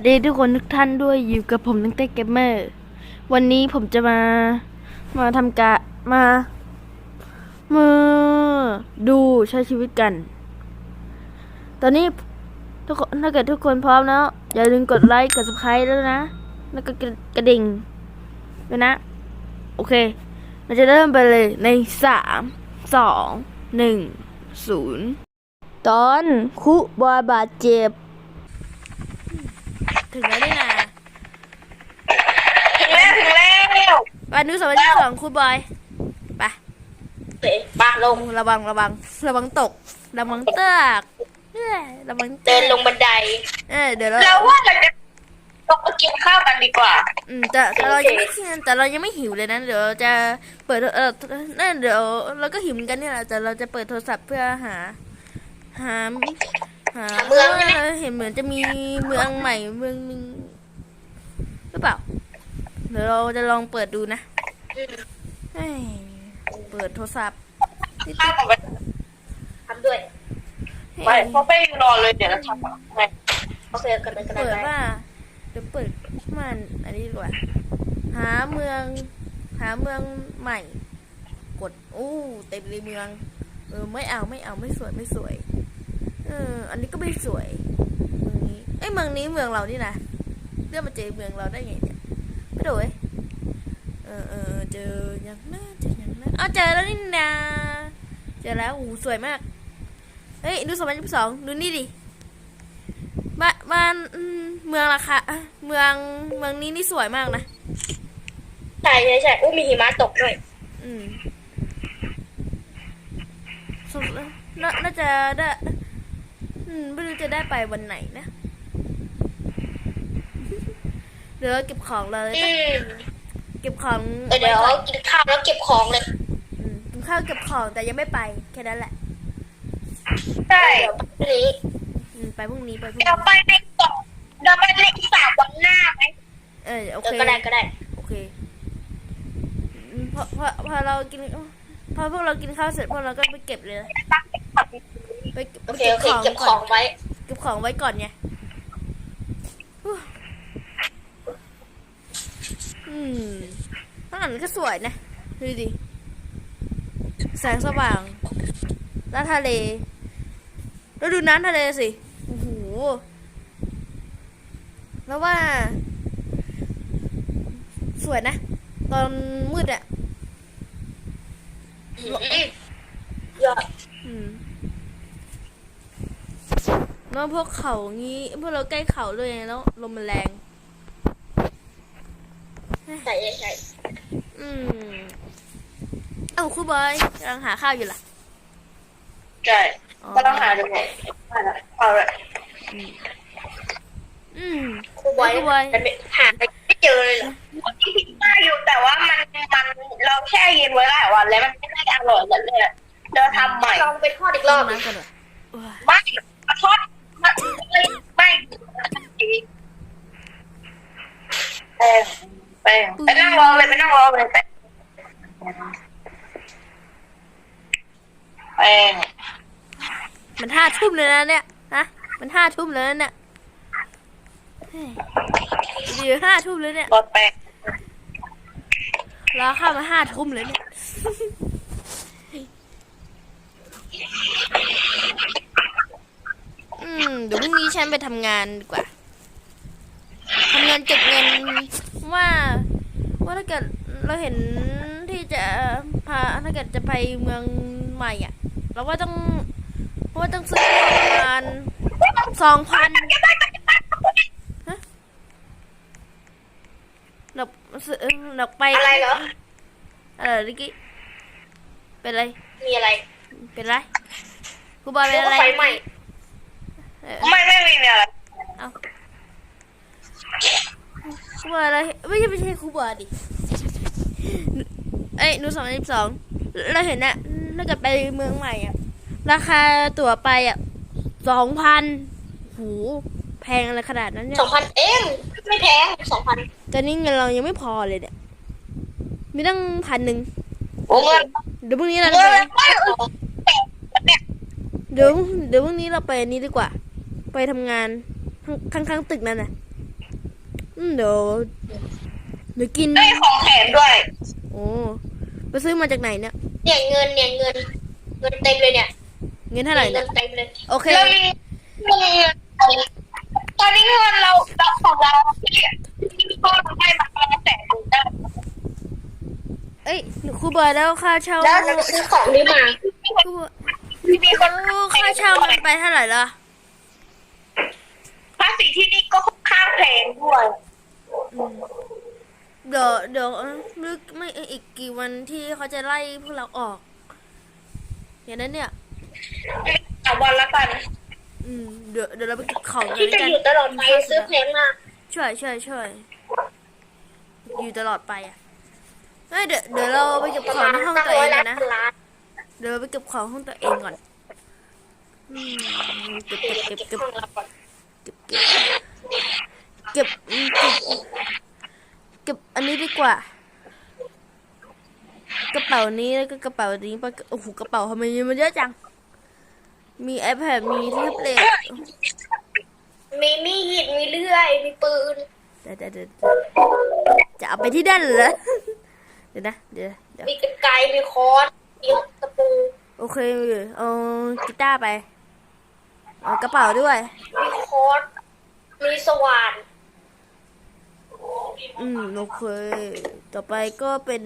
สดีทุกคนทุกท่านด้วยอยู่กับผมตั้งแต่เกมเมอร์ วันนี้ผมจะมา มาทำกะมามาดูใช้ชีวิตกัน ตอนนี้ทุกคนถ้าเกิดทุกคนพร้อมแล้ว อย่าลืมกดไลค์กด subscribe แล้วนะ แล้วก็กระดิ่งด้วยนะ โอเค เราจะเริ่มไปเลยในสามสองหนึ่งศูนย์ตอนคุบอยบาดเจ็บ ถึงแล้วนี่นะถึงแล้วถึงแล้ววันนี้สวัสดีสองคุณบอยไปเฮ้ยปาลงระวังระวัง ระวังตก ระวังเตือกเอ้ยระวังเดินลงบันได เออเดี๋ยวเราเราว่าเราจะต้องไปกินข้าวกันดีกว่า อืมแต่แต่เรายังไม่แต่เรายังไม่หิวเลยนะเดี๋ยวเราจะเปิดเออนั่นเดี๋ยวเราก็หิวเหมือนกันเนี่ยแหละแต่เราจะเปิดโทรศัพท์เพื่อหา หา หาหาเมืองใช่ไหม เห็นเหมือนจะมีเมืองใหม่เมืองหนึงหรือเปล่า เดี๋ยวเราจะลองเปิดดูนะเฮ้ยเปิดโทรศัพท์ข้าวกับไปทำด้วย ไปเพราะไปรอเลยเดี๋ยวเราทำก่อนไปโอเคกันเลยกันเปิดเลยว่าเดี๋ยวเปิดมันอันนี้ดีกว่าหาเมือง หาเมืองใหม่ กดอู้เต็มเลยเมือง เออไม่เอาไม่เอาไม่สวยไม่สวย เออ อันนี้ก็ไม่สวยเมืองนี้เอ้ยเมืองนี้เมืองเรานี่นะเรื่องมาเจอเมืองเราได้ไงเนี่ยไม่ดูเว้ยเออเออเจอยังนะเจอยังนะอ๋อเจอแล้วนี่นะเจอแล้วอู้สวยมากเฮ้ยดูสองพันยี่สิบสองดูนี่ดิบ้านบ้านอืมเมืองราคาอะเมืองเมืองนี้นี่สวยมากนะใช่ใช่ใช่อู้มีหิมะตกด้วย อืมสงสัยน่าน่าจะได้อืม ไม่รู้จะได้ไปวันไหนนะ เดี๋ยวเราเก็บของเลยอืนะมเก็บของเออเดี๋ยวไก่อนกินข้าวแล้วเก็บของเลย อืมกินข้าวเก็บของแต่ยังไม่ไปแค่นั้นแหละใช่เดี๋ยวพรุ่งนี้อืมไปพรุ่งนี้ไปพรุ่งเดี๋ยวนี้ไปในสองเดี๋ยวไปในสามวันหน้าไหมเออโอเอเคอก็ได้ก็ได้ โอเคอืมพอพอพอเรากินพอพวกเรากินข้าวเสร็จพวกเราก็ไปเก็บเลยนะ ไปเก็บโอเคโอเคเก็บของไว้เก็บของไว้ก่อนไงฮู้อืมข้างหลังก็สวยนะ ดูดิ แสงสว่าง แล้วทะเล แล้วดูน้ำทะเลสิ โอ้โห แล้วว่า สวยนะ ตอนมืดอะ อืมอืมยอด อืม แล้วพวกเขางี้พวกเราใกล้เขาเลยไงแล้วลมมันแรงใช่ใช่ใช่อืมเอ้าครูบอยกำลังหาข้าวอยู่ล่ะใช่อ๋อก็ต้องหาดูไงเอาละอืมครูบอยครูบอยมันไม่หาไม่เจอเลยเหรอมันมีพิซซ่าอยู่แต่ว่ามันมันเราแช่เย็นไว้หลายวันแล้วมันไม่ได้อร่อยเลยเลยเราทำใหม่ลองไปทอดอีกรอบน้ำกันเหรอโอ้ยไม่ทอด ไม่ไม่แป้งแป้งไปนั่งรอเลยไปนั่งรอเลยแป้งแป้งมันห้าทุ่มเลยนะเนี่ยฮะมันห้าทุ่มแล้วนะเนี่ยเดี๋ยวห้าทุ่มเลยเนี่ยรอแป้งรอข้ามาห้าทุ่มเลยเนี่ย อืมเดี๋ยวพรุ่งนี้ฉันไปทำงานดีกว่าทำงานเก็บเงินว่า ว่าถ้าเกิดเราเห็นที่จะพาถ้าเกิดจะไปเมืองใหม่อะ เราว่าต้องว่าต้องซื้อของประมาณสองพันฮะเราซื้อเราไปอะไรเหรออะไรลิกกี้เป็นไร มีอะไร เป็นไรครูบอยเป็นอะไรไฟไหม้ เออไม่ไม่มีอะไรเอาครูบอยอะไรไม่ใช่ไม่ใช่ครูบอยดิเอ้ยหนูสองสิบสองเราเห็นนะถ้าเกิดไปเมืองใหม่อะราคาตั๋วไปอะสองพันหูแพงอะไรขนาดนั้นเนี่ยสองพันเองไม่แพงสองพันตอนนี้เงินเรายังไม่พอเลยเนี่ย มีตั้งพันหนึ่งโอ้เงินเดี๋ยวพรุ่งนี้เราเงิไปนไม่เนี่ยเดี๋ยวเดี๋ยวพรุ่งนี้เราไปอันนี้ดีกว่า ไปทำงานข้างข้างๆตึกนั่นน่ะอืมเดี๋ยวเดี๋ยวกินได้ของแถมด้วย โอ้ไปซื้อมาจากไหนเนี่ยเนี่ยเงินเนี่ยเงิน เงินเต็มเลยเนี่ย เงินเท่าไหร่เงิเนี่ยนเต็มเลยโอเคเรามีเรามีเงินตอนนี้เงินเราเราของเราที่ที่พ่อเราให้มาประมาณแสนหนึ่งได้เอ้ยครูบอยแล้วค่าเช่าแล้วจะไปซื้อของนี้มาครูบอยมีคนแล้วค่าเช่ามันไปเท่าไหร่ละ ภาษีที่นี่ก็ค่อนข้างแพงด้วยอืมเดี๋ยวเดี๋ยวเอ้ยนึกไม่อีกกี่วันที่เขาจะไล่พวกเราออก อย่างนั้นเนี่ย สามวันละกัน อืมเดี๋ยวเดี๋ยวเราไปเก็บของกันที่จะกันอยู่ตลอดไปซื้อแพงมากช่วยช่วยช่วยอยู่ตลอดไปอะเอ้ยเดี๋ยวเดี๋ยวเราไปเก็บของในห้องตัวเองกันนะ ล้านเดี๋ยวเราไปเก็บของห้องตัวเองก่อนอืมเก็บเก็บเก็บเก็บ ห้องเราก่อน เก็บเก็บเก็บอืมเก็บเก็บอันนี้ดีกว่า กระเป๋านี้แล้วก็กระเป๋านี้ไปโอ้โหกระเป๋าทำไมมันเยอะจัง มี iPad มีแท็บเล็ตมีมีดมีเลื่อย มีปืนเดี๋ยวเดี๋ยวเดี๋ยวจะเอาไปที่ด้านเหรอเดี๋ยวนะเดี๋ยวเดี๋ยวมีกระไกรมีค้อนมีตะปูโอเคเอากีตาร์ไปเอากระเป๋าด้วยมีค้อน มีสว่านอืมโอเค ต่อไปก็เป็น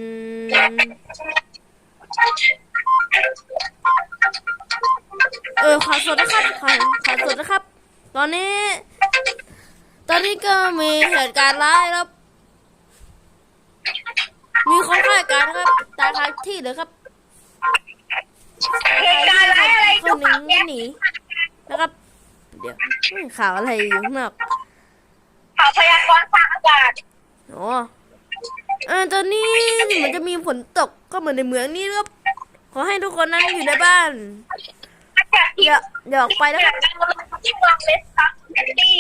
เออขอสดนะครับขอขอสดนะครับ ตอนนี้ ตอนนี้ก็มีเหตุการณ์ร้ายครับ มีคนฆ่ากันนะครับ ตายคาที่เลยครับเหตุการณ์ร้ายอะไรคทุนกหนึ่ครั้งงหเนี่ยนีนะครับ เดี๋ยวอืมข่าวอะไรอยู่ข้างนอกข่าวพยากรณ์ทางอากาศอ๋อเออตอนนี้เหมือนจะมีฝนตกก็เหมือนในเมืองนี้ครับขอให้ทุกคนนั้นอยู่ในบ้านอากาศที่อย่าอย่าออกไปนะเกิคดรับการระเบิดที่เมืองเลสตัสที่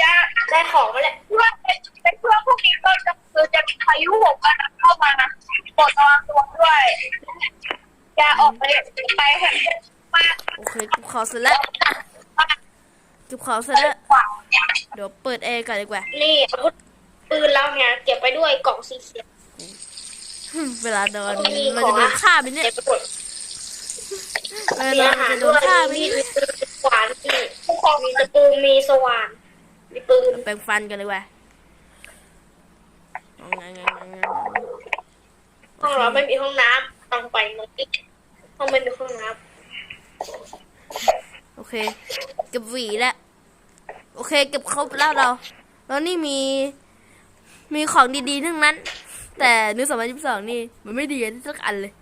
จะได้ของมาแหละเพื่อเป็นเพื่อพวกนี้ก็จะคือจะมีพายุโหมกระหน่ำเข้ามาโปรดระวังตัวด้วยอย่าออกไปไปแห่งมากโอเคเก็บของเสร็จแล้ว เก็บของเสร็จแล้วกว่าเดี๋ยวเปิดแอร์ก่อนดีกว่า นี่อาวุธปืนเราเนี่ยเก็บไปด้วยกล่องสีเขียวฮึ่มเวลานอนเราจะโดนฆ่าไหมเนี่ยเก็บไปหมดเวลามีนอนอาหารจะโดด้วนยฆ่าไหมมีเนี่ยมีปืนมีขวานมีมีตะปูมีสว่านมีปืนแปรงฟันกันเลยว่ะเอาไงไงไงไงห้องเราไม่มีห้องน้ำต้องไปน้องอีกห้องไม่มีห้องน้โอเคเก็บหวีแล้ว โอเค เก็บครบแล้วเรา แล้วนี่มี มีของดีๆทั้งนั้น แต่นึกสมัยยี่สิบสองนี่ มันไม่ดีกันสักอันเลย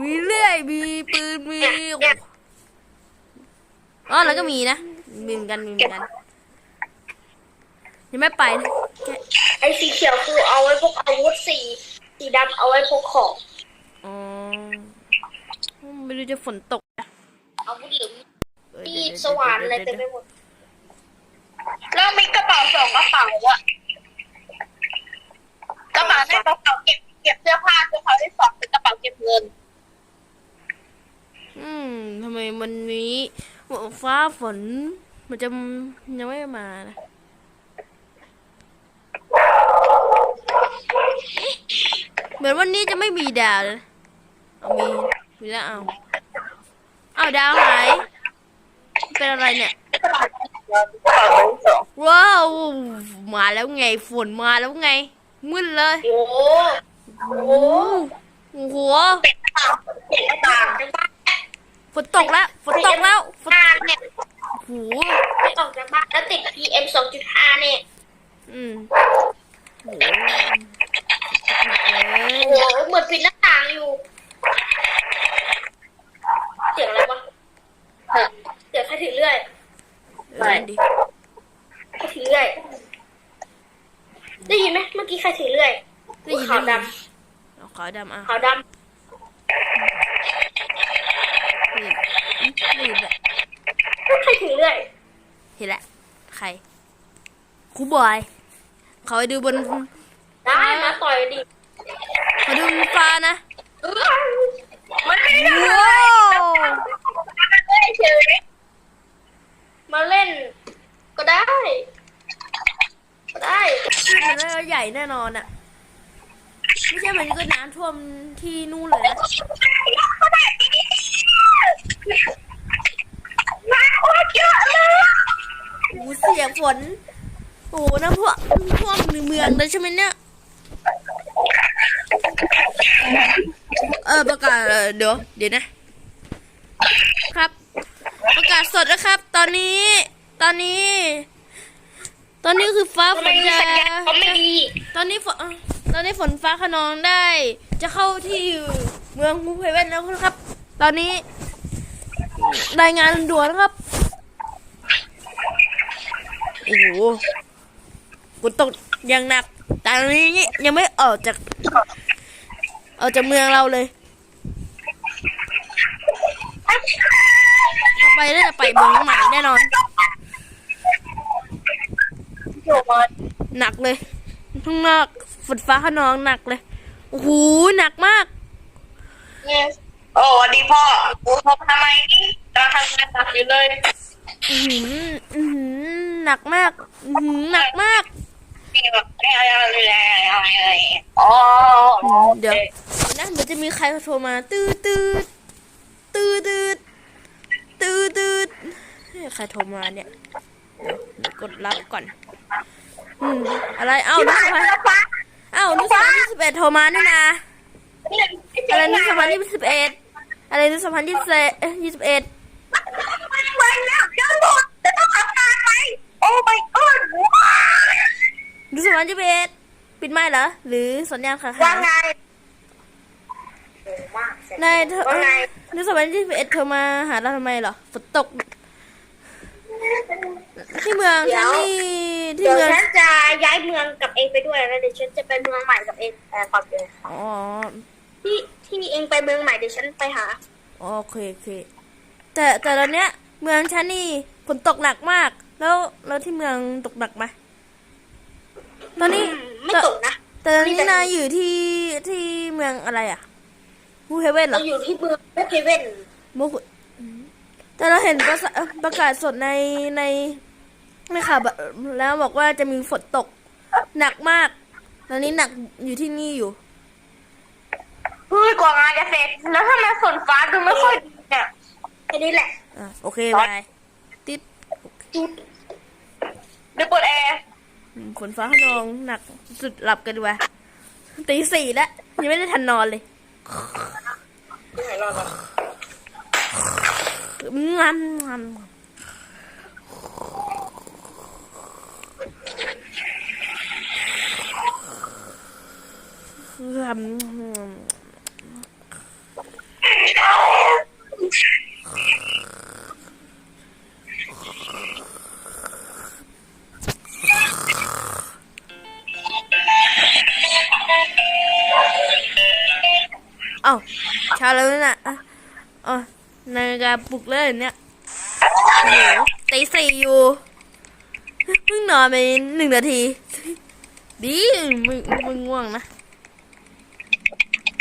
มีเลื่อย มีปืน มีอ๋อแล้วก็มีนะมีเหมือนกันมีเหมือนกัน ยังไม่ไปนะแค่ำไอ้สีเขียวคือเอาไว้พกอาวุธสีสีดำเอาไว้พกของอ๋อไม่รู้จะฝนตกนะอาวุธหรือเออมีเดี๋ยวสว่านอะไรดี๋เต็ยวมไปหมด แล้วมีกระเป๋าสองกระเป๋าอะกระเป๋าในกระเป๋าเก็บเก็บเสื้อผ้ากระเป๋าที่สองเป็นกระเป๋าเก็บเงิน อืมทำไมมันมีฟ้าฝนมันจะยังไม่มานะเหมือนวันนี้จะไม่มีดาวเลยเอามีมีแล้วเอาเอาดาวหายเป็นอะไรเนี่ย กระเป๋าเงินกระเป๋าใบที่สองว้าว มาแล้วไงฝนมาแล้วไงมึนเลยโอ้โหโอ้โหโอ้โหเป็ดต่างเป็ดต่างจากบ้านฝนตกแล้วฝนตกแล้วฝนบ้านเนี่ยโอ้โหไม่ออกจากบ้านแล้วติด PM 2.5เนี่ยอืมโอ้โห โอ้โหเหมือนปิดหน้าต่างอยู่ เสียงอะไรวะเสียงใครถือเลื่อย เออนั่นดิ ใครถือเลื่อย ได้ยินไหมเมื่อกี้ใครถือเลื่อย ได้ยิน ขาวด เอาขาวดำอะำขาวดนี่ได้ยินแหละำใครถือเลื่อยเห็นแล้วใครครูบอย เขาไปดูบนได้มาต่อยดิเขาดูบนฟ้านะมันไม่ได้ว้าวมันไม่ได้เฉยมาเล่น ก็ได้ ก็ได้ใหญ่แน่นอนอะ ไม่ใช่มันก็น้ำท่วมที่นู่นเลยนะมาโคตรเยอะเลยโอ้โหเสียงฝนโอ้โหน้ำท่วมท่วมในเมืองเลยใช่ไหมเนี่ย เออประกาศเอ่อเดี๋ยวเดี๋ยวนะ ครับ ประกาศสดนะครับ ตอนนี้ ตอนนี้ ตอนนี้คือฟ้าฝทำไมนจะสัญญาณเขาไม่ดีตอนนี้ฝนอะ ตอนนี้ฝนฟ้าขนองได้ จะเข้าที่เมืองฮูเฮเว่นแล้วนะครับ ตอนนี้ รายงานด่วนนะครับโอ้โหฝนตกอย่างหนักแต่ตอนนี้ยังไม่ออกจากออกจากเมืองเราเลย ต่อไปน่าจะไปเมืองใหม่แน่นอน หนักเลย ข้างนอกฝนฟ้าขนองหนักเลยโอ้โหหนักมากเนี่ยโอ้สวัสดีพ่อกูโทรมาทำไมนี่กำลังทำงานหนักอยู่เลยอือหืออื้อหือหนักมากอือหือหนักมากนี่แบบอะไรอะไรอะไรอะไรอ๋อเดี๋ยวนะเหมือนจะมีใครโทรมา ตืดตืดตืดตืดตืดตืดเฮ้ยใครโทรมาเนี่ยเดี๋ยวเดี๋ยวกดรับก่อน อืมอะไร เอ้านุสพันธ์เอ้านุสพันธ์ที่สิบเอ็ดโทรมานี่นะอะไรนุสพันธ์ที่สิบเอ็ดอะไรนุสพันธ์ที่สิบยี่สิบเอ็ดวันแล้วเดี๋ยวหมดจะต้องทำงานไหมโอ้ my god นุสพันธ์ยี่สิบเอ็ดปิดไมค์เหรอ หรือสัญญาณขาดว่าหายไงนายเธอว่าไงนุสพันธ์ยี่สิบเอ็ดเธอมาหาเราทำไมเหรอฝนตก ที่เมืองฉันนี่ที่เดี๋ยวเมืองฉันจะย้ายเมืองกับเองไปด้วยแล้วเดี๋ยวฉันจะไปเมืองใหม่กับเองแต่ก่อนเลยอ๋อที่ที่เองไปเมืองใหม่เดี๋ยวฉันไปหาโอเคโอเคแต่แต่ตอนเนี้ย เมืองฉันนี่ฝนตกหนักมาก แล้วแล้วที่เมืองตกหนักไหมตอนนี้อืมไม่ตกนะแต่ตอนนี้นายอยู่ที่ที่เมืองอะไรอะฮูเฮเว่นเหรเราออยู่ที่เมืองโอเคเว่นโมกุ แต่เราเห็นประสาประกาศสดในในในข่าวแบบแล้วบอกว่าจะมีฝนตกหนักมากตอนนี้หนักอยู่ที่นี่อยู่เฮ้ยกว่างานจะเสร็จแล้วทำไมฝนฟ้าดูไม่ค่อยดีเนี่ยแค่นี้แหละอะโอเคบายติดเดี๋ยวเปิดแอร์อืมฝนฟ้าขนองหนักสุดหลับกันดีกว่าตีสี่แล้วยังไม่ได้ทันนอนเลยงามงามงามเอ้าเช้า แล้วน่ะอะอ๋อ นาฬิกาปลุกเลยเนี่ยโอ้โหตีสี่อยู่เพิ่งนอนไปหนึ่งนาที ดีมึงมึงง่วงนะ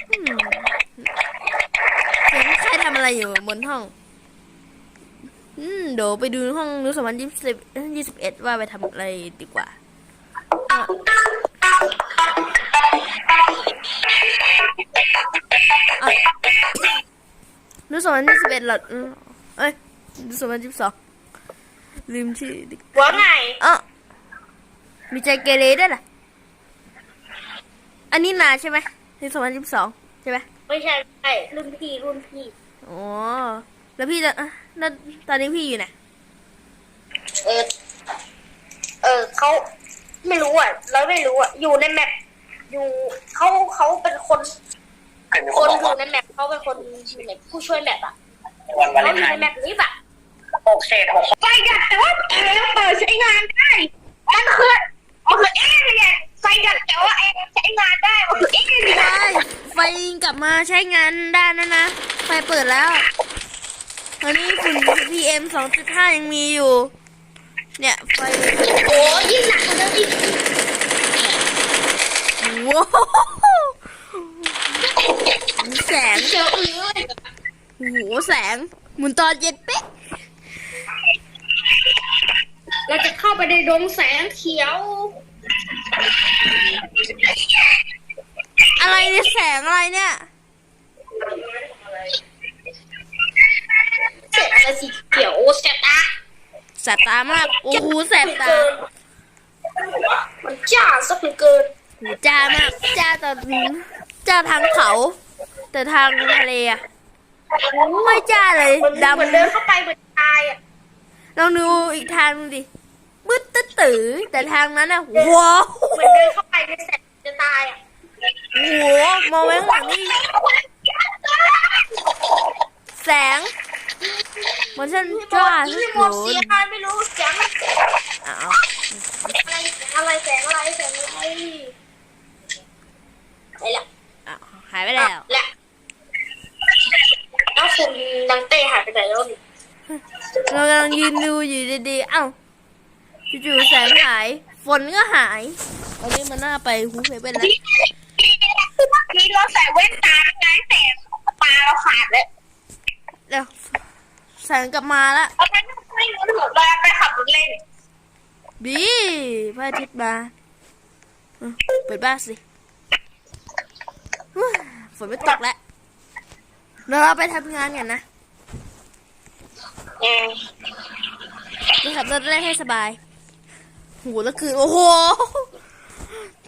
อืมเสียงใครทำอะไรอยู่บนห้อง อืมเดี๋ยวไปดูห้องนุสมันยี่สิบยี่สิบเอ็ดว่าไปทำอะไรดีกว่า นุสมันยี่สิบเอ็ดหรออืมเอ้ยนุสมันยี่สิบสองลืมชื่อดิว่าไงอ๋อมีใจเกเรด้วยล่ะ อันนี้นาใช่ไหมนุสมันยี่สิบสองใช่ไหมไม่ใช่ไม่ใช่รุ่นพี่รุ่นพี่อ๋อแล้วพี่จะอะแล้วตอนนี้พี่อยู่ไหนเออเออเขาไม่รู้อะเราไม่รู้อะอยู่ในแมปอยู่เขาเขาเป็นคน คนอยู่ในแมป เขาเป็นคนอยู่ในผู้ช่วยแมปอะวันวาเขาเลอนยู่ไทในน์แมปนี้ป่ะหกเศษหกไฟดับแต่ว่าแอร์เปิดใช้งานได้ มันคือมันคือแอร์เนี่ยไฟดับแต่ว่าแอร์ใช้งานได้ มันคือแอร์เนี่ยใช่ไฟกลับมาใช้งานได้นะนะ ไฟเปิดแล้วตอนนี้ฝุ่น PM 2.5 ยังมีอยู่ เนี่ยไฟโอ้ยิ่งหนักกว่าเดิมอีกว้าวแสง เจออื้อโอ้โหแสงหมือนตอนเย็นเป๊ะเราจะเข้าไปในดงแสงเขียว อะไรเนี่ยแสงอะไรเนี่ย เสร็จอะไรสีเขียวโอ้แสบตาแสบตามาก โอ้โหแสบตามันจ้าสักเหลือเกินหูจ้ามาก จ้าตอนจ้าทางเขา แต่ทางทะเลอะไม่จ้าเลยมันดำ เหมือนเดินเข้าไปเหมือนตายอะลองดูอีกทางหนึงดิมืดตื้อตื้อแต่ทางนั้นอะว้าวเหมือนเดินเข้าไปในแสบจะตายอะโอ้โหมองไว้ข้างหลังนี่แสงเหมันฉันจ้าอีสุดหมดเสียงอะไรไม่รู้เสียงอ้าวอะไรอะไรแสงอะไรแสงอะไรไปละอ้าวหายไปแล้วและ แล้วคุณดังเต้หายไปไหนแล้วนี่เรากำลังยืนดูอยู่ดีๆ เอ้าจู่ๆแสงหาย ฝนก็หาย ตอนนี้มันน่าไปฮูเซเว่นแล้วนี่เราใส่แว่นตาไงแต่ตาเราขาดเลยเดี๋ยวแสงกลับมาแล้วเอาไปไม่รู้หรอกเราไปขับรถเล่นบีพระอาทิตย์มาเอ้าเปิดบ้านสิฮู้ฝนไม่ตกแล้ว เดี๋ยวเราไปทำงานกันนะอืมไปขับรถเล่นให้สบายโหแล้วคือ โอ้โห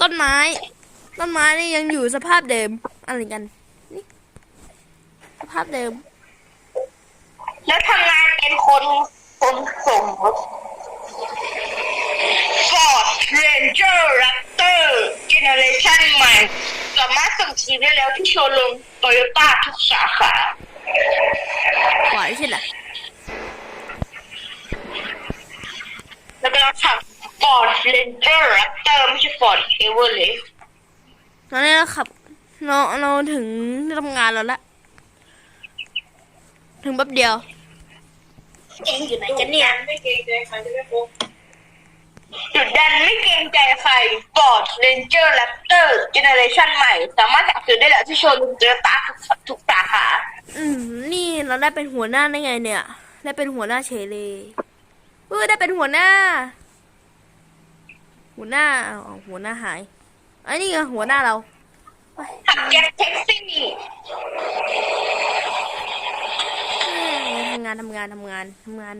ต้นไม้ ต้นไม้นี่ยังอยู่สภาพเดิม อะไรกัน นี่ สภาพเดิม แล้วทำงานเป็นคนคนส่งรถ Ford Ranger Raptor Generation ใหม่ สามารถสั่งซื้อได้แล้วที่โชว์รูมโตโยต้าทุกสาขาปล่อยใช่ไหมแล้วก็เราขับ Ford Ranger Raptor ไม่ใช่ Ford Everest ตอนนี้เราขับเราเราถึงที่ทำงานแล้วละถึงแป๊บเดียว เองอยู่ไหนกันเนี่ยจุ ดดันไม่เกรงใจใคร Ford Ranger Raptor Generation ใหม่ สามารถสั่งซื้อได้แล้วที่โชว์รูมโตโยต้าทุกสาขาอืมนี่เราได้เป็นหัวหน้าได้ไงเนี่ย ได้เป็นหัวหน้าเฉยเลยเออได้เป็นหัวหน้า หัวหน้าเอาหัวหน้าหายไอ้นี่ไงหัวหน้าเราไปขับแก๊ปแท็กซี่ทำงานทำงานทำงานทำงาน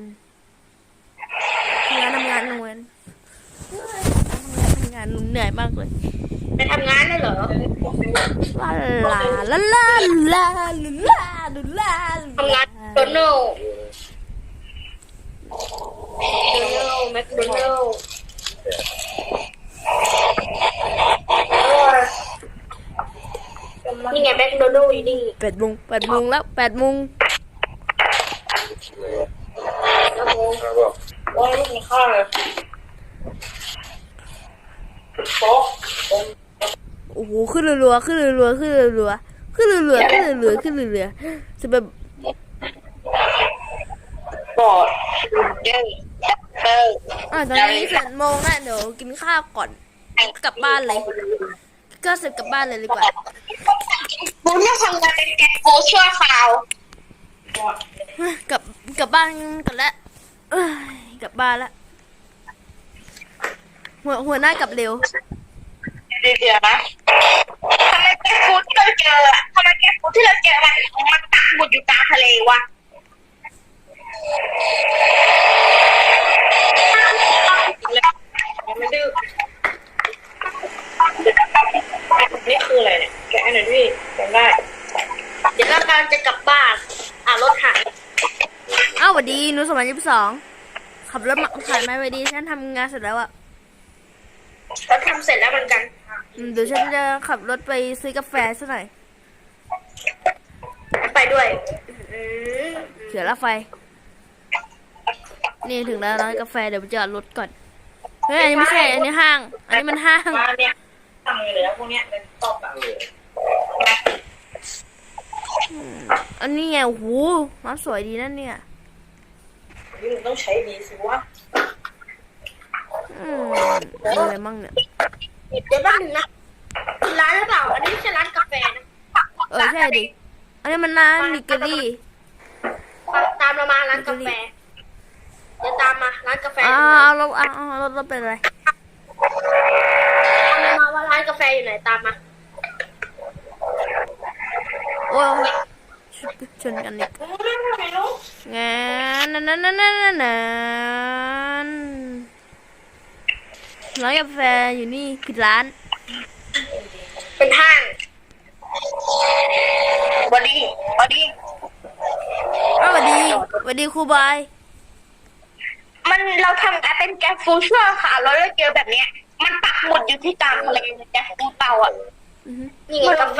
ทำงานทำงานทำงาน ทำงานหนเหนื่อยมากเลยไปทำงานแล้เหรอลาลาลาลาลาลาลาทำงานโดนัลโดนัลแมคโดนัลนี่ไงแมคโดนัลอยู่นี่แปดโมงแปดโมงแล้วแปดโมงโอ้ยไม่กินข้าวเลย โต๊ะโอ้โหขึ้นรัวๆขึ้นรัวๆขึ้นรัวๆขึ้นรัวๆขึ้นรัวๆขึ้นรัวๆจะแบบบอดเดอร์ดับเบิลอะตอนนี้แปดโมงแล้วเดี๋ยวกินข้าวก่อนกลับบ้านเลย ก็เสร็จกลับบ้านเลยดีกว่าบุญยังทำงานเป็นแก๊ปโฟชั่วคราวกลับกลับบ้านกันแล้วเอ้ยกลับบ้านแล้ว หัวหัวหน้ากลับเร็ว เดี๋ยวนะทำไมแก๊ปฟูดที่เราเจออะทำไมแก๊ปฟูดที่เราเจอมันมันตักหมดอยู่กลางทะเลวะไม่ดื้อนี่คืออะไรเนี่ย แกะให้หน่อยพี่จำได้ เดี๋ยวเรากำลังจะกลับบ้าน อ่ารถหายอ้าวสวัสดีหนูสมัยยี่สิบสองขับรถมาผ่านมาสวัสดีฉันทำงานเสร็จแล้วอะ เราทำเสร็จแล้วเหมือนกัน อืมเดี๋ยวฉันจะขับรถไปซื้อกาแฟซะหน่อยไปด้วยอืมเสียละไฟ นี่ถึงแล้วร้านกาแฟเดี๋ยวไปจอดรถก่อนเฮ้ยอันนี้ไม่ใช่อันนี้ห้าง อันนี้มันห้าง มาเนี่ยตั้งเลยแล้วพวกเนี้ยเป็นตอบอะอันนี้ไงโอ้โหร้านสวยดีนั่นเนี่ย นี่มึงต้องใช้ดีสิวะอื มมีอะไรมั่งเนี่ย เดี๋ยวแป๊บนึงนะผิดร้านหรือเปล่า อันนี้ไม่ใช่ร้านกาแฟนะเออใช่ดิ อันนี้มันร้านมิกเกอรี่ ไปตามเรามาร้านกาแฟ เดี๋ยวตามมาร้านกาแฟอ้าวเอาเราเอาเอาเราเราเป็นอะไร ตามเรามาแฟอยู่ไหนตามมา โอ้ยชนกันอีก งานนั่นนั่นนั่นนั่นนั่น ร้านกาแฟอยู่นี่ผิดร้าน เป็นห้างบอดี้บอดี้อ้าวสวัสดีสวัสดีครูบอย มันเราทำการเป็นแกฟูชั่วค่ะเราได้เจอแบบเนี้ย มันปักหมุดอยู่ที่กลางทะเลแกฟูเตาอะอือฮึนี่ไงกาแฟ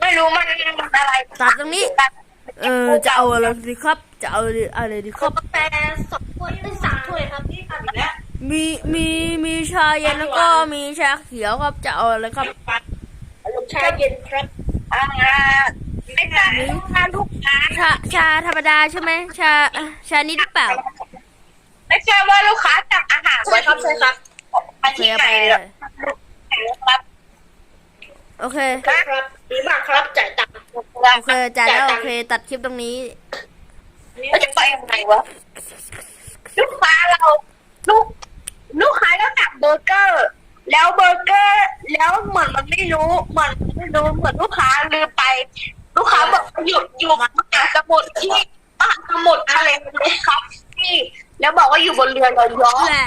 ไม่รู้มันอะไรตัดตรงนี้ เออ จะเอาอะไรดีครับ จะเอาอะไรดีครับ กาแฟสองถ้วยได้สามถ้วยครับนี่ตัดแล้ว มีมีมีชาเย็นแล้วก็มีชาเขียวครับจะเอาอะไรครับชาเย็นครับอ่าไม่ใช่งานลูกค้าชาชาธรรมดาใช่ไหมชาชานิดหรือเปล่าไม่ใช่ว่าลูกค้าสั่งอาหารใช่ครับใช่ครับมาโอเคที่เอาไหนไปเหรอครับโอเคครับดีมากครับจ่ายตังค์โอเคจ่ายแล้วโอเค ตัดคลิปตรงนี้เราจะไปยังไงวะลูกค้าเรา ลูก ลูกค้าเราสั่งเบอร์เกอร์ แล้วเบอร์เกอร์ แล้วเหมือนมันไม่รู้เหมือนไม่รู้เหมือนลูกค้าลืมไป ลูกค้าบอกหยุดอยู่มหาสมุทรที่มหาสมุทรอะไรเลยครับที่แล้วบอกว่าอยู่บนเรือเราย้อแหละ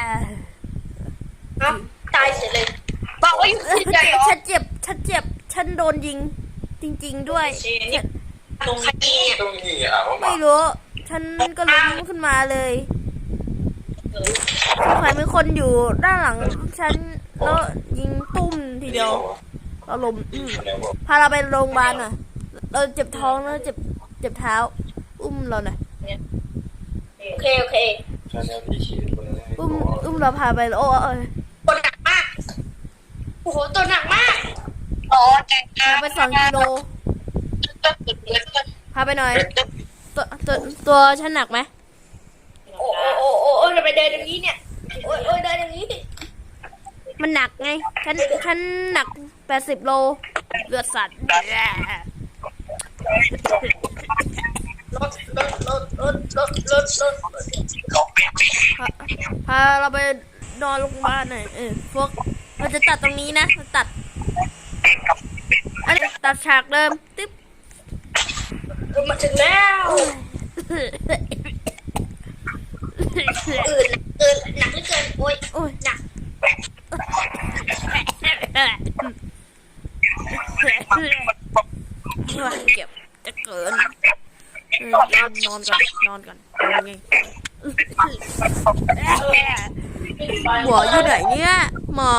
ครับตายเสร็จเลย บอกว่าอยู่ที่เรือย้อฉันเจ็บฉันเจ็บฉันโดนยิง จริง ๆ ด้วยตรงนี้ตรงนี้อะว่าไม่รู้ ฉันก็ล้มขึ้นมาเลย สงสัยมีคนอยู่ด้านหลังฉันแล้วยิงตุ้มทีเดียวเราล้มอืมพาเราไปโรงพยาบาลหน่อยเราเจ็บท้องแล้วเจ็บเจ็บเท้า อุ้มเราหน่อยโอเคโอเคฉันเอาที่ฉีดไปเลยอุ้มอุ้มเราพาไปโอ้เอ้ยตัวหนักมากโอ้โหตัวหนักมากอ๋อแกงพาไปสองกิโลพาไปหน่อย ตัวตัวตัวฉันหนักไหม โอ้โอ้โอ้โอ้โอ้จะไปเดินอย่างนี้เนี่ย โอ้ยโอ้ยเดินอย่างนี้ มันหนักไงฉันฉันหนักแปดสิบโลเลือดสัตว์รถรถรถรถรถรถรถพาพาเราไปนอนโรงพยาบาลหน่อยเออพวกเราจะตัดตรงนี้นะเราตัดอันนี้ตัดฉากเดิมตึ๊บ มาถึงแล้ว อื่นเกินหนักเหลือเกินโอ้ยโอ้ยหนักเก็บจะเกินเออนอนนอนก่อนนอนก่อนหัวอยู่ไหนเนี่ยหมอ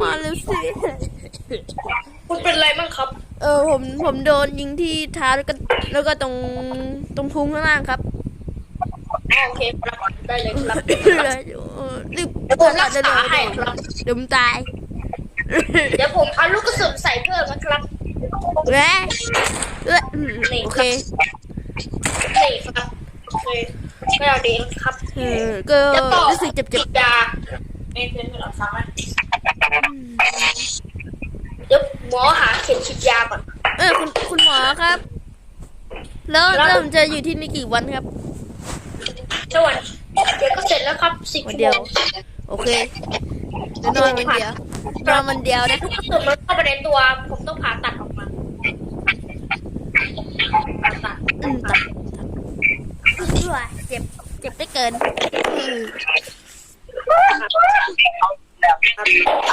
มาเร็วสิคุณเป็นไรบ้างครับ เออผมผมโดนยิงที่เท้าแล้วก็แล้วก็ตรงตรงพุงข้างล่างครับ โอเคครับได้เลยครับเออรีบเดี๋ยวผมรักษาให้ครับเดี๋ยวผมตาย เดี๋ยวผมเอาลูกกระสุนใส่เพิ่มนะครับแหวะเอ้ยโอเคนี่ครับโอเคไม่เอาดีครับเออก็จะต่อรู้สึกเจ็บฉีดยาไม่เพื่อนเราฟังไหมเดี๋ยวหมอหาเข็มฉีดยาก่อน เออคุณคุณหมอครับ แล้วแล้วผมจะอยู่ที่นี่กี่วันครับ สวัสดีเดี๋ยวก็เสร็จแล้วครับสิบวันโมเดียวงโอเคเดี๋ยวนอนวันเดียวนอนวันเดียวนะลูกกระสุนมันเข้าไปในตัวผมต้องผ่าตัดออกมาผ่าตัดอืมตัดตัดด้วยเจ็บเจ็บได้เกินอืม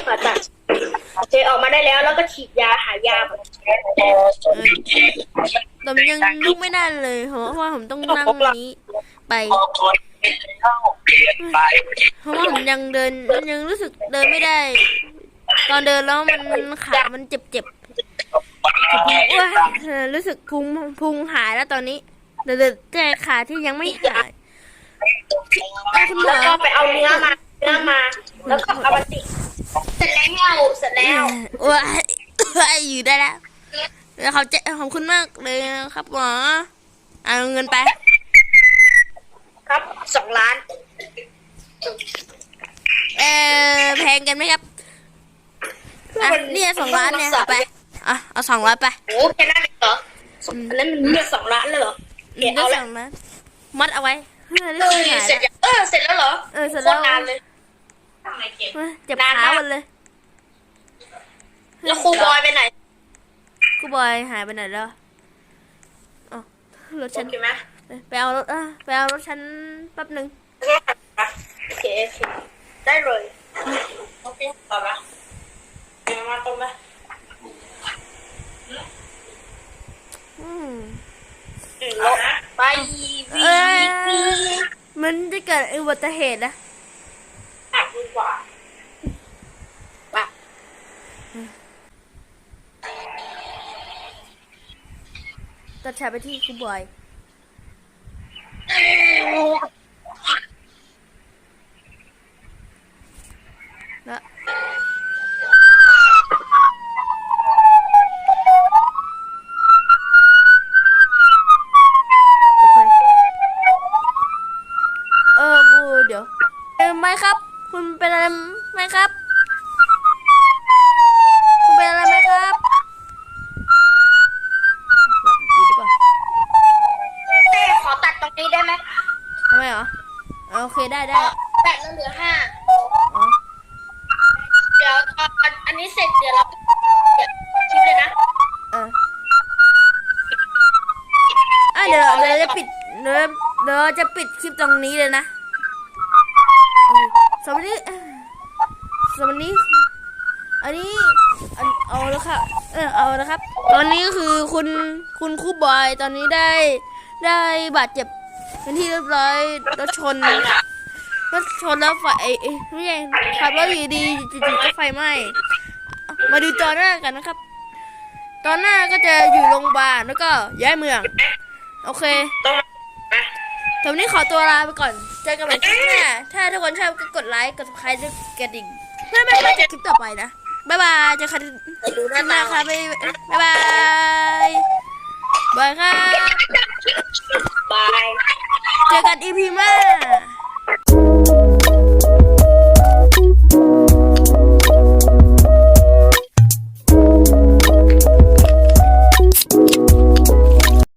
ผ่าตัดโอเคออกมาได้แล้วแล้วก็ฉีดยาหายาก่อนเออแต่ผมยังลุกไม่ได้เลยเพราะว่าผมต้องนั่งนี้ ไปเพราะว่าผมยังเดินยังรู้สึกเดินไม่ได้ ตอนเดินแล้วมันขามันเจ็บเจ็บๆว้าเออรู้สึกพุงพุงหายแล้วตอนนี้เดี๋ยวแต่ขาที่ยังไม่หายเอ้ยคุณหมแล้วอก็ไปเอาเนื้อมาเนื้อมา แล้วก็เอามาติดเสร็จแล้วเสร็จแล้วว้ายว้ายอยู่ได้แล้วแล้วเขาจะขอบคุณมากเลยครับหมอเอาเงินไป ครับสองล้าน เออแพงกันไหมครับอะเนี่ยสองล้านเนี่ยเอาไปอะเอาสองร้อยไปโอ้แค่นั้นเองเหรออันนั้นมันเลือกสองล้านเลยเหรอเดี๋ยวเอาสละองล้านมัดเอาไว้เพื่อเอได้อหายเสร็จยังเออเสร็จแล้วเหรอเออเสร็จโคแล้วตรนานเลยเฮ้ยเจ็บนานเท้ามากหมดเลยแล้วครูบอยไปไหนกูบอยหายไปไหนแล้วอ๋อรถโอฉันเค ไหมไปเอารถอะไปเอารถฉันแป๊บหนึ่งโอเคโอเคได้เลยโอเคต่อไหมเดี๋ยวมาตรงไหมอืมลบไปวีเอ้ยวีมันจะเกิดอุบัติเหตุนะหักดีกว่าตัดฉากไปที่กูบอย แล้วโอเค เออกูเดี๋ยว เออไม่ครับ คุณเป็นอะไรไหมครับ คุณเป็นอะไรไหมครับ หลับอยู่หรือเปล่า เต้ขอตัดตรงนี้ได้ไหม ทำไมเหรอเอาโอเคได้ได้ แปดแล้วเหลือห้า อ๋อ เดี๋ยวตอนอันนี้เสร็จเดี๋ยวเราเดี๋ยวคลิปเลยนะ เอออะเดี๋ยวเดี๋ยวจะปิดเดี๋ยวเดี๋ยวจะปิดคลิปตรงนี้เลยนะโอเคสวัสดีเอ่อสวัสดี อันนี้อันเอาแล้วค่ะเออเอาแล้วครับ ตอนนี้ก็คือคุณคุณครูบอยตอนนี้ได้ได้บาดเจ็บเป็นที่เรียบร้อยรถชนรถชนแล้วไฟเอ้ยไม่ใช่ขับรถอยู่ดีจู่ๆก็ไฟไหม้มาดูจอนหน้ากันนะครับ ตอนหน้าก็จะอยู่โรงพยาบาลแล้วก็ย้ายเมือง โอเคตอนนี้ขอตัวลาไปก่อน เจอกันใหม่คลิปหน้าถ้าทุกคนชอบก็กดไลค์ กด subscribe และกระดิ่งเพื่อไม่พลาดคลิปต่อไปนะ บ๊ายบายเจอกันไปดูหน้าตาค่ะบ๊ายบายบายค่ะบาย เจอกันอีพีหน้า